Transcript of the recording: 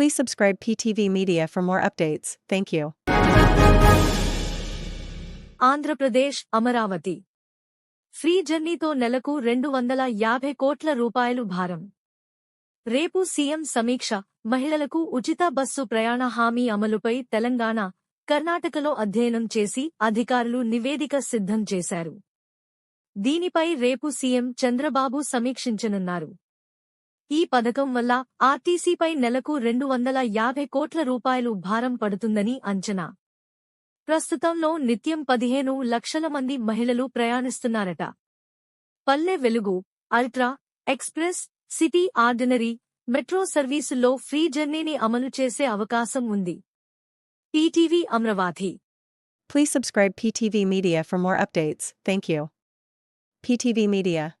Please subscribe PTV Media for more updates. Thank you. Andhra Pradesh Amaravati. Free జర్నీతో నెలకు రెండు వందల యాభై కోట్ల రూపాయలు భారం. రేపు సీఎం సమీక్ష. మహిళలకు ఉచిత బస్సు ప్రయాణ హామీ అమలుపై తెలంగాణ కర్ణాటకలో అధ్యయనం చేసి అధికారులు నివేదిక సిద్ధం చేశారు. దీనిపై రేపు సీఎం చంద్రబాబు సమీక్షించనున్నారు. ఈ పథకం వల్ల ఆర్టీసీపై నెలకు రెండు వందల యాభై కోట్ల రూపాయలు భారం పడుతుందని అంచనా ప్రస్తుతంలో నిత్యం పదిహేను లక్షల మంది మహిళలు ప్రయాణిస్తున్నారట Palle Velugu ultra express city ordinary metro సర్వీసుల్లో free జర్నీని అమలు చేసే అవకాశం ఉంది PTV Amaravati Please subscribe PTV Media for more updates. Thank you. PTV Media.